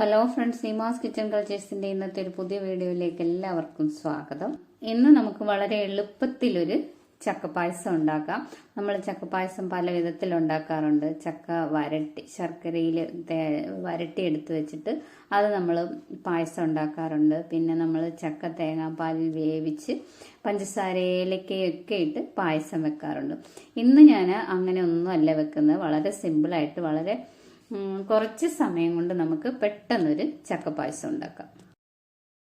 Hello friends Nima's kitchen കൾച്ചേഴ്സിന്റെ ഇന്നത്തെ ഒരു പുതിയ വീഡിയോയിലേക്ക് എല്ലാവർക്കും സ്വാഗതം. ഇന്ന് നമുക്ക് വളരെ എളുപ്പത്തിലൊരു ചക്കപ്പായസം ഉണ്ടാക്കാം. നമ്മൾ ചക്കപ്പായസം പല വിധത്തിൽ ഉണ്ടാക്കാറുണ്ട്. ചക്ക വരട്ടി ശർക്കരയിൽ വരട്ടി എടുത്ത് വെച്ചിട്ട് അത് നമ്മൾ പായസം ഉണ്ടാക്കാറുണ്ട്. പിന്നെ നമ്മൾ ചക്ക തേങ്ങാപ്പാലിൽ വേവിച്ച് പഞ്ചസാര ഏലക്കയൊക്കെ ഇട്ട് പായസം വെക്കാറുണ്ട്. ഇന്ന് ഞാൻ അങ്ങനെ ഒന്നും അല്ല വെക്കുന്നത്. വളരെ സിമ്പിളായിട്ട് വളരെ കുറച്ച് സമയം കൊണ്ട് നമുക്ക് പെട്ടെന്നൊരു ചക്കപ്പായസം ഉണ്ടാക്കാം.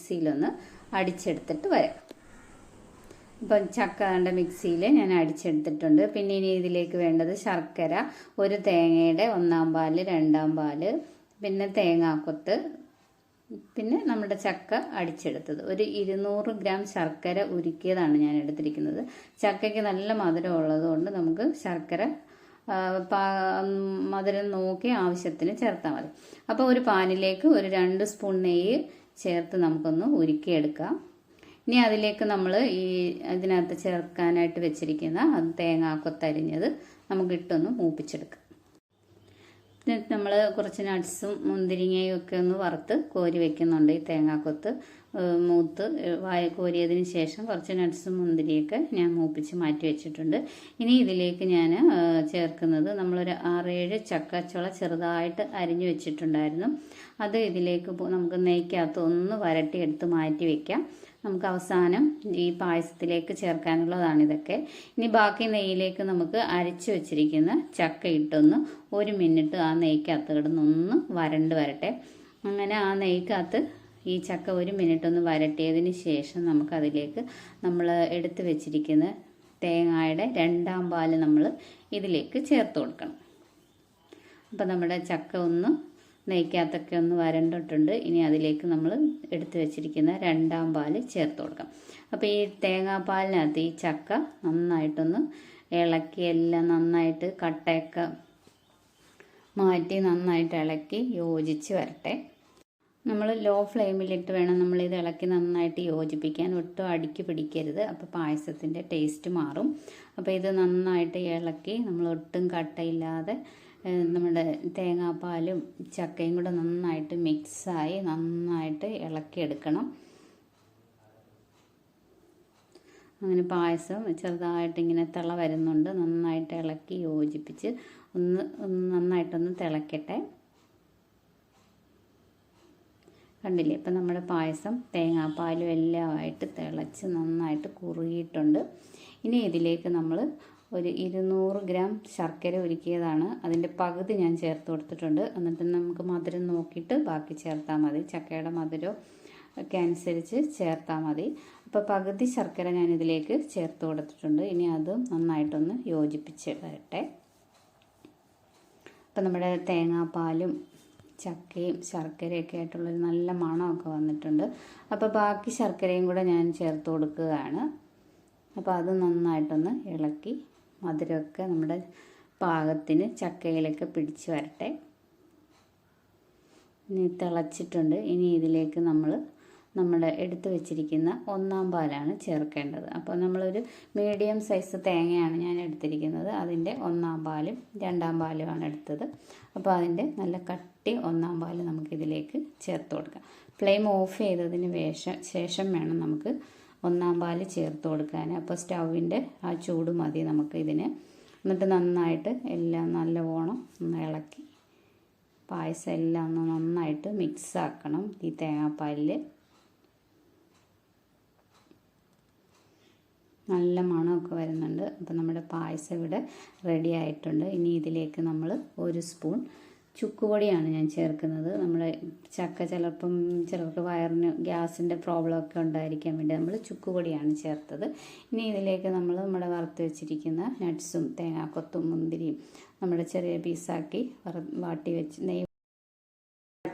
മിക്സിയിലൊന്ന് അടിച്ചെടുത്തിട്ട് വരാം. ഇപ്പം ചക്ക കണ്ട മിക്സിയിൽ ഞാൻ അടിച്ചെടുത്തിട്ടുണ്ട്. പിന്നെ ഇനി ഇതിലേക്ക് വേണ്ടത് ശർക്കര ഒരു തേങ്ങയുടെ ഒന്നാം പാൽ രണ്ടാം പാൽ പിന്നെ തേങ്ങാക്കൊത്ത് പിന്നെ നമ്മുടെ ചക്ക അടിച്ചെടുത്തത്. ഒരു ഇരുന്നൂറ് ഗ്രാം ശർക്കര ഉരുക്കിയതാണ് ഞാൻ എടുത്തിരിക്കുന്നത്. ചക്കയ്ക്ക് നല്ല മധുരം ഉള്ളതുകൊണ്ട് നമുക്ക് ശർക്കര മധുരം നോക്കി ആവശ്യത്തിന് ചേർത്താൽ മതി. അപ്പോൾ ഒരു പാനിലേക്ക് ഒരു രണ്ട് സ്പൂൺ നെയ്യ് ചേർത്ത് നമുക്കൊന്ന് ഉരുക്കിയെടുക്കാം. ഇനി അതിലേക്ക് നമ്മൾ ഈ ഇതിനകത്ത് ചേർക്കാനായിട്ട് വെച്ചിരിക്കുന്ന അത് തേങ്ങാക്കൊത്തരിഞ്ഞത് നമുക്ക് ഇട്ടൊന്ന് മൂപ്പിച്ചെടുക്കാം. നമ്മൾ കുറച്ച് നട്ട്സും മുന്തിരിങ്ങയും ഒക്കെ ഒന്ന് വറുത്ത് കോരി വെക്കുന്നുണ്ട് ഈ തേങ്ങാക്കൊത്ത് മൂത്ത് വായ കോരിയതിന് ശേഷം കുറച്ച് നട്ട്സും മുന്തിരിയൊക്കെ ഞാൻ മൂപ്പിച്ച് മാറ്റി വെച്ചിട്ടുണ്ട്. ഇനി ഇതിലേക്ക് ഞാൻ ചേർക്കുന്നത് നമ്മളൊരു ആറേഴ് ചക്കച്ചുള ചെറുതായിട്ട് അരിഞ്ഞു വെച്ചിട്ടുണ്ടായിരുന്നു. അത് ഇതിലേക്ക് നമുക്ക് നെയ്ക്കകത്ത് ഒന്ന് വരട്ടിയെടുത്ത് മാറ്റി വെക്കാം. നമുക്ക് അവസാനം ഈ പായസത്തിലേക്ക് ചേർക്കാനുള്ളതാണ് ഇതൊക്കെ. ഇനി ബാക്കി നെയ്യിലേക്ക് നമുക്ക് അരച്ചു വെച്ചിരിക്കുന്ന ചക്ക ഇട്ടൊന്ന് ഒരു മിനിറ്റ് ആ നെയ്ക്കകത്ത് കിടന്നൊന്ന് വരണ്ട് വരട്ടെ. അങ്ങനെ ആ നെയ്ക്കകത്ത് ഈ ചക്ക ഒരു മിനിറ്റ് ഒന്ന് വരട്ടിയതിന് ശേഷം നമുക്കതിലേക്ക് നമ്മൾ എടുത്തു വെച്ചിരിക്കുന്ന തേങ്ങായുടെ രണ്ടാം പാൽ നമ്മൾ ഇതിലേക്ക് ചേർത്ത് കൊടുക്കണം. അപ്പോൾ നമ്മുടെ ചക്ക ഒന്ന് നെയ്ക്കകത്തൊക്കെ ഒന്ന് വരണ്ടിട്ടുണ്ട്. ഇനി അതിലേക്ക് നമ്മൾ എടുത്തു വെച്ചിരിക്കുന്ന രണ്ടാം പാൽ ചേർത്ത് കൊടുക്കാം. അപ്പോൾ ഈ തേങ്ങാപ്പാലിനകത്ത് ഈ ചക്ക നന്നായിട്ടൊന്ന് ഇളക്കി എല്ലാം നന്നായിട്ട് കട്ടയൊക്കെ മാറ്റി നന്നായിട്ട് ഇളക്കി യോജിച്ച് വരട്ടെ. നമ്മൾ ലോ ഫ്ലെയിമിലിട്ട് വേണം നമ്മൾ ഇത് ഇളക്കി നന്നായിട്ട് യോജിപ്പിക്കാൻ. ഒട്ടും അടുക്കി പിടിക്കരുത്. അപ്പോൾ പായസത്തിന്റെ ടേസ്റ്റ് മാറും. അപ്പോൾ ഇത് നന്നായിട്ട് ഇളക്കി നമ്മൾ ഒട്ടും കട്ടയില്ലാതെ നമ്മുടെ തേങ്ങാപ്പാലും ചക്കയും കൂടെ നന്നായിട്ട് മിക്സായി നന്നായിട്ട് ഇളക്കിയെടുക്കണം. അങ്ങനെ പായസം ചെറുതായിട്ട് ഇങ്ങനെ തിള വരുന്നുണ്ട്. നന്നായിട്ട് ഇളക്കി യോജിപ്പിച്ച് ഒന്ന് ഒന്ന് നന്നായിട്ടൊന്ന് തിളക്കട്ടെ. കണ്ടില്ലേ? ഇപ്പം നമ്മുടെ പായസം തേങ്ങാപ്പാലും എല്ലാമായിട്ട് തിളച്ച് നന്നായിട്ട് കുറുകിയിട്ടുണ്ട്. ഇനി ഇതിലേക്ക് നമ്മൾ ഒരു ഇരുന്നൂറ് ഗ്രാം ശർക്കര ഒരുക്കിയതാണ് അതിന്റെ പകുതി ഞാൻ ചേർത്ത് കൊടുത്തിട്ടുണ്ട്. എന്നിട്ട് നമുക്ക് മധുരം നോക്കിയിട്ട് ബാക്കി ചേർത്താൽ മതി. ചക്കയുടെ മധുരം ഒക്കെ അനുസരിച്ച് ചേർത്താൽ മതി. അപ്പോൾ പകുതി ശർക്കര ഞാൻ ഇതിലേക്ക് ചേർത്ത് കൊടുത്തിട്ടുണ്ട്. ഇനി അത് നന്നായിട്ടൊന്ന് യോജിപ്പിച്ച് വരട്ടെ. അപ്പം നമ്മുടെ തേങ്ങാപ്പാലും ചക്കയും ശർക്കരയൊക്കെ ആയിട്ടുള്ളൊരു നല്ല മണമൊക്കെ വന്നിട്ടുണ്ട്. അപ്പോൾ ബാക്കി ശർക്കരയും കൂടെ ഞാൻ ചേർത്ത് കൊടുക്കുകയാണ്. അപ്പോൾ അത് നന്നായിട്ടൊന്ന് ഇളക്കി മധുരമൊക്കെ നമ്മുടെ പാകത്തിന് ചക്കയിലൊക്കെ പിടിച്ച് വരട്ടെ. ഇനി തിളച്ചിട്ടുണ്ട്. ഇനി ഇതിലേക്ക് നമ്മൾ നമ്മുടെ എടുത്തു വെച്ചിരിക്കുന്ന ഒന്നാം പാലാണ് ചേർക്കേണ്ടത്. അപ്പോൾ നമ്മളൊരു മീഡിയം സൈസ് തേങ്ങയാണ് ഞാൻ എടുത്തിരിക്കുന്നത്. അതിന്റെ ഒന്നാം പാലും രണ്ടാം പാലുമാണ് എടുത്തത്. അപ്പോൾ അതിന്റെ നല്ല കട്ടി ഒന്നാം പാൽ നമുക്കിതിലേക്ക് ചേർത്ത് കൊടുക്കാം. ഫ്ലെയിം ഓഫ് ചെയ്തതിന് വേഷം ശേഷം വേണം നമുക്ക് ഒന്നാം പാൽ ചേർത്ത് കൊടുക്കാൻ. അപ്പോൾ സ്റ്റൗവിന്റെ ആ ചൂട് മതി നമുക്ക് ഇതിന് എന്നിട്ട് നന്നായിട്ട് എല്ലാം നല്ലവണ്ണം ഒന്ന് ഇളക്കി പായസം എല്ലാം ഒന്ന് നന്നായിട്ട് മിക്സ് ആക്കണം ഈ തേങ്ങാപ്പാലിൽ നല്ല മണമൊക്കെ വരുന്നുണ്ട്. അപ്പോൾ നമ്മുടെ പായസം ഇവിടെ റെഡി ആയിട്ടുണ്ട്. ഇനി ഇതിലേക്ക് നമ്മൾ ഒരു സ്പൂൺ ചുക്കുപൊടിയാണ് ഞാൻ ചേർക്കുന്നത്. നമ്മൾ ചക്ക ചിലപ്പം ചിലർക്ക് വയറിന് ഗ്യാസിന്റെ പ്രോബ്ലം ഒക്കെ ഉണ്ടായിരിക്കാൻ വേണ്ടി നമ്മൾ ചുക്കുപൊടിയാണ് ചേർത്തത്. ഇനി ഇതിലേക്ക് നമ്മൾ നമ്മുടെ വറുത്ത് വെച്ചിരിക്കുന്ന നട്ട്സും തേങ്ങാക്കൊത്തും മുന്തിരിയും നമ്മുടെ ചെറിയ പീസാക്കി വാട്ടി വെച്ച് നെയ്യ്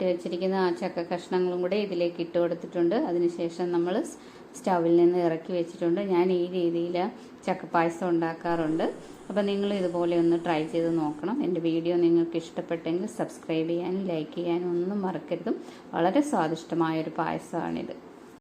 വാട്ടി വെച്ചിരിക്കുന്ന ആ ചക്ക കഷ്ണങ്ങളും കൂടെ ഇതിലേക്ക് ഇട്ട് കൊടുത്തിട്ടുണ്ട്. അതിനുശേഷം നമ്മൾ സ്റ്റൗവിൽ നിന്ന് ഇറക്കി വെച്ചിട്ടുണ്ട്. ഞാൻ ഈ രീതിയിൽ പായസം ഉണ്ടാക്കാറുണ്ട്. അപ്പോൾ നിങ്ങൾ ഇതുപോലെ ഒന്ന് ട്രൈ ചെയ്ത് നോക്കണം. എന്റെ വീഡിയോ നിങ്ങൾക്ക് ഇഷ്ടപ്പെട്ടെങ്കിൽ സബ്സ്ക്രൈബ് ചെയ്യാനും ലൈക്ക് ചെയ്യാനും ഒന്നും മറക്കരുതും. വളരെ സ്വാദിഷ്ടമായൊരു പായസമാണിത്.